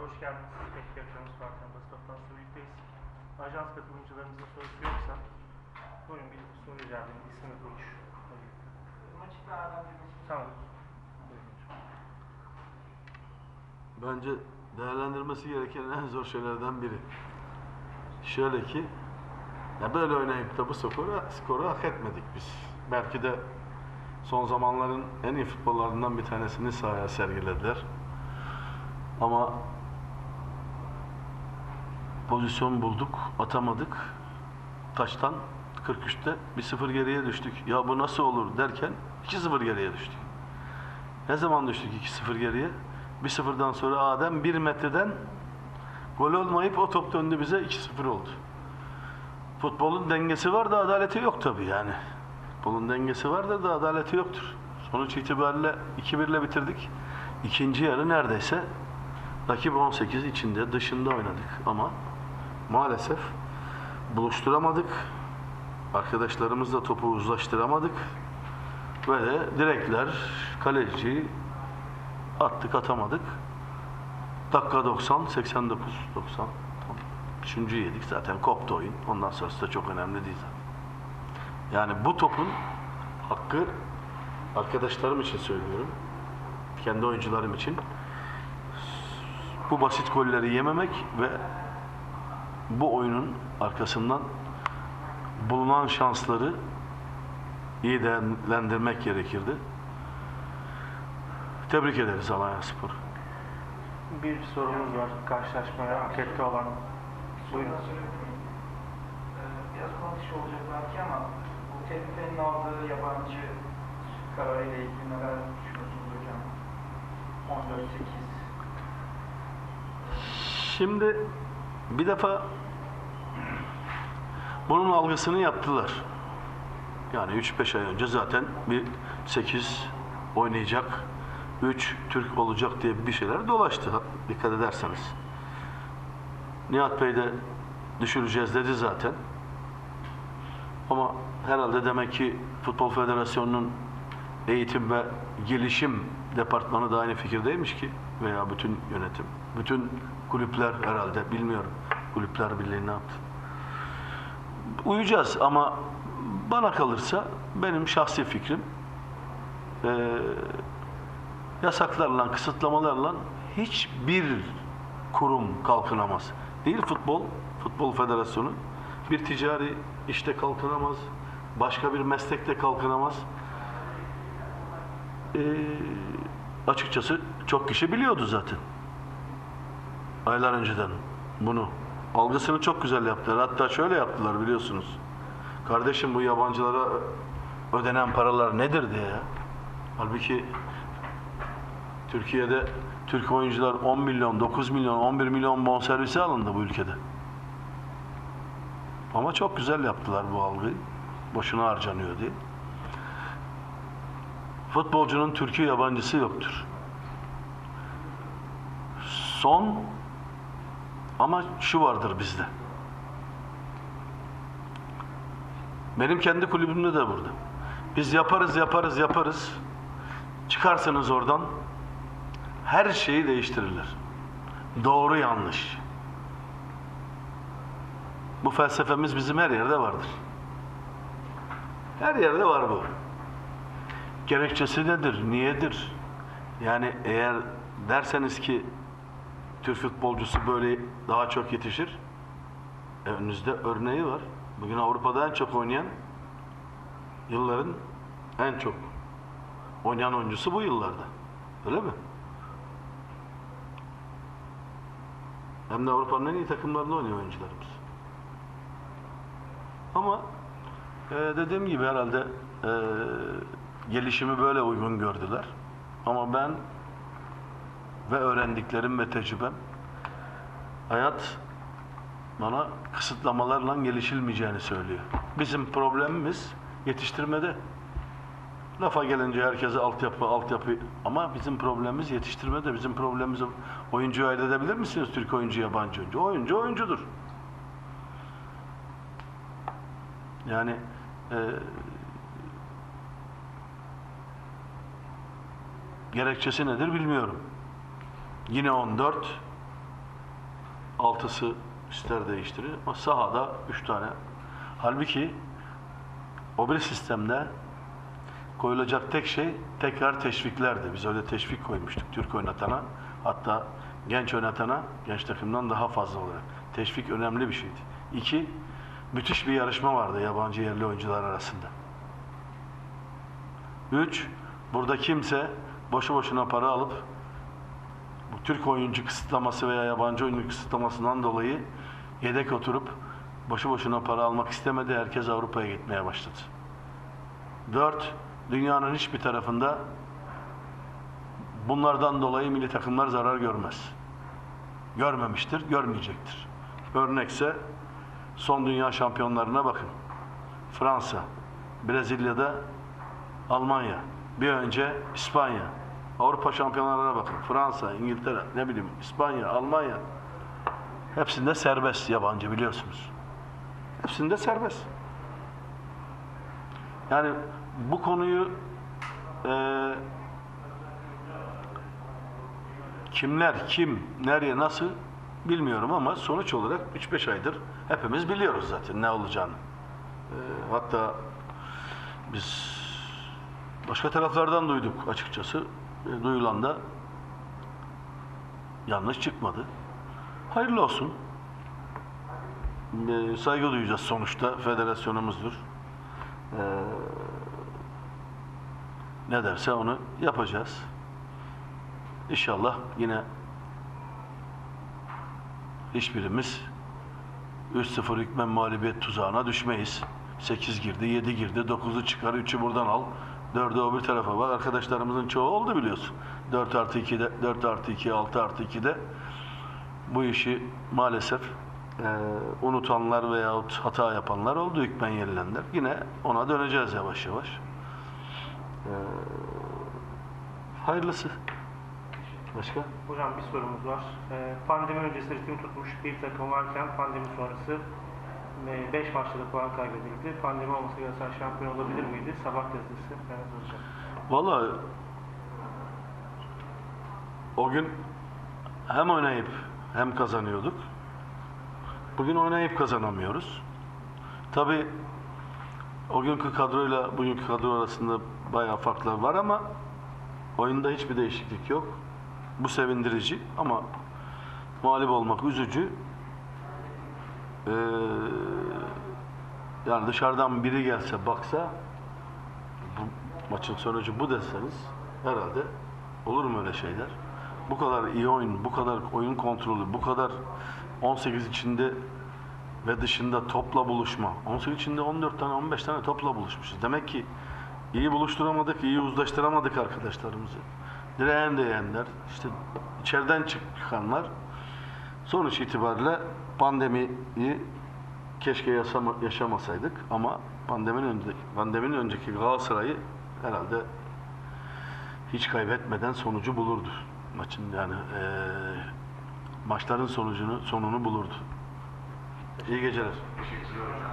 Hoş geldiniz. Peki yapıyoruz Fatih Basın Toplantısı birlikteyiz. Ajans katılımcılarımızın sorusu yoksa buyurun bir soru rica edeyim. Maçı değerlendirmesi. Tamam. Bence değerlendirmesi gereken en zor şeylerden biri. Şöyle ki, ya böyle oynayıp da bu skoru, skoru hak etmedik biz. Belki de son zamanların en iyi futbollarından bir tanesini sahaya sergilediler. Ama pozisyon bulduk, atamadık. Taçtan 43'te bir sıfır geriye düştük. Ya bu nasıl olur derken 2-0 geriye düştük. Ne zaman düştük 2-0 geriye? 1-0'dan sonra Adem 1 metreden gol olmayıp o top döndü bize 2-0 oldu. Futbolun dengesi var da adaleti yok tabii yani. Futbolun dengesi vardır da adaleti yoktur. Sonuç itibariyle 2-1 ile bitirdik. İkinci yarı neredeyse rakip 18 içinde dışında oynadık ama maalesef buluşturamadık. Arkadaşlarımızla topu uzlaştıramadık. De direkler, kaleci attık atamadık. Dakika 90, 89, 90. Tam Üçüncü yedik zaten koptu oyun. Ondan sonrası da çok önemli değil zaten. Yani bu topun hakkı arkadaşlarım için söylüyorum. Kendi oyuncularım için. Bu basit golleri yememek ve bu oyunun arkasından bulunan şansları iyi değerlendirmek gerekirdi. Tebrik ederiz Alanya Spor. Bir sorumuz var. Karşılaşmaya ankette olan. Buyurun. Biraz konuşuş olacak belki ama bu TFF'nin aldığı yabancı kararıyla ilgili neler düşünüyorsunuz hocam? 14-8. Şimdi bir defa bunun algısını yaptılar. Yani 3-5 ay önce zaten bir 8 oynayacak, 3 Türk olacak diye bir şeyler dolaştı dikkat ederseniz. Nihat Bey de düşüreceğiz dedi zaten. Ama herhalde demek ki Futbol Federasyonu'nun eğitim ve gelişim departmanı da aynı fikirdeymiş ki veya bütün yönetim. Bütün kulüpler herhalde bilmiyorum. Kulüpler Birliği ne yaptı? Uyacağız ama bana kalırsa benim şahsi fikrim eee yasaklarla, kısıtlamalarla hiçbir kurum kalkınamaz. Değil futbol, futbol federasyonu bir ticari işte kalkınamaz, başka bir meslekte kalkınamaz. Ee, açıkçası çok kişi biliyordu zaten. Aylar önceden bunu. Algısını çok güzel yaptılar. Hatta şöyle yaptılar biliyorsunuz. Kardeşim bu yabancılara ödenen paralar nedir diye ya. Halbuki Türkiye'de Türk oyuncular 10 milyon, 9 milyon, 11 milyon bonservisi alındı bu ülkede. Ama çok güzel yaptılar bu algıyı. Boşuna harcanıyor diye. Futbolcunun Türkiye yabancısı yoktur. Son ama şu vardır bizde. Benim kendi kulübümde de burada. Biz yaparız, yaparız, yaparız. Çıkarsınız oradan her şeyi değiştirirler. Doğru yanlış. Bu felsefemiz bizim her yerde vardır. Her yerde var bu. Gerekçesi nedir? Niyedir? Yani eğer derseniz ki Türk futbolcusu böyle daha çok yetişir. e, Önünüzde örneği var. Bugün Avrupa'da en çok oynayan yılların en çok oynayan oyuncusu bu yıllarda. Öyle mi? Hem de Avrupa'nın en iyi takımlarında oynuyor oyuncularımız. Ama e, dediğim gibi herhalde e, gelişimi böyle uygun gördüler. Ama ben ve öğrendiklerim ve tecrübem hayat bana kısıtlamalarla gelişilmeyeceğini söylüyor. Bizim problemimiz yetiştirmede. Lafa gelince herkese altyapı, altyapı ama bizim problemimiz yetiştirmede. Bizim problemimiz oyuncuyu ayırt edebilir misiniz? Türk oyuncu, yabancı oyuncu. Oyuncu oyuncudur. Yani e, gerekçesi nedir bilmiyorum. Yine 14 altısı ister değiştirir ama sahada üç tane. Halbuki o bir sistemde koyulacak tek şey tekrar teşviklerdi. Biz öyle teşvik koymuştuk Türk oynatana. Hatta genç oynatana genç takımdan daha fazla olarak. Teşvik önemli bir şeydi. İki, müthiş bir yarışma vardı yabancı yerli oyuncular arasında. Üç, burada kimse boşu boşuna para alıp bu Türk oyuncu kısıtlaması veya yabancı oyuncu kısıtlamasından dolayı yedek oturup boşu boşuna para almak istemedi. Herkes Avrupa'ya gitmeye başladı. Dört, dünyanın hiçbir tarafında bunlardan dolayı milli takımlar zarar görmez. Görmemiştir, görmeyecektir. Örnekse son dünya şampiyonlarına bakın. Fransa, Brezilya'da Almanya, bir önce İspanya. Avrupa şampiyonlarına bakın. Fransa, İngiltere, ne bileyim İspanya, Almanya. Hepsinde serbest yabancı biliyorsunuz. Hepsinde serbest. Yani bu konuyu eee, kimler, kim, nereye, nasıl bilmiyorum ama sonuç olarak 3-5 aydır hepimiz biliyoruz zaten ne olacağını. Eee, hatta biz başka taraflardan duyduk açıkçası. E, duyulan da yanlış çıkmadı. Hayırlı olsun. E, saygı duyacağız sonuçta. Federasyonumuzdur. E, ne derse onu yapacağız. İnşallah yine hiçbirimiz 3-0 hükmen mağlubiyet tuzağına düşmeyiz. 8 girdi, 7 girdi, 9'u çıkar, 3'ü buradan al. 4'ü o bir tarafa bak. Arkadaşlarımızın çoğu oldu biliyorsun. 4 artı 2'de, 4 artı 2, 6 artı 2'de bu işi maalesef eee, unutanlar veyahut hata yapanlar oldu hükmen yenilenler. Yine ona döneceğiz yavaş yavaş. Eee, hayırlısı. Başka? Hocam bir sorumuz var. Ee, pandemi öncesi ritim tutmuş bir takım varken pandemi sonrası 5 maçta da puan kaybedildi. Pandemi olmasa Galatasaray şampiyon olabilir miydi? Sabah gazetesi. Evet hocam. Vallahi o gün hem oynayıp hem kazanıyorduk. Bugün oynayıp kazanamıyoruz. Tabii o günkü kadroyla bugünkü kadro arasında bayağı farklar var ama oyunda hiçbir değişiklik yok. Bu sevindirici ama mağlup olmak üzücü. Ee, yani dışarıdan biri gelse baksa bu maçın sonucu bu deseniz herhalde olur mu öyle şeyler? Bu kadar iyi oyun, bu kadar oyun kontrolü, bu kadar 18 içinde ve dışında topla buluşma. 18 içinde 14 tane, 15 tane topla buluşmuşuz. Demek ki iyi buluşturamadık, iyi uzlaştıramadık arkadaşlarımızı. Direğen değenler, işte içeriden çıkanlar Sonuç itibariyle pandemiyi keşke yaşama, yaşamasaydık ama pandeminin önceki, pandeminin önceki Galatasaray'ı herhalde hiç kaybetmeden sonucu bulurdu. Maçın yani e, maçların sonucunu sonunu bulurdu. İyi geceler. Teşekkür ederim.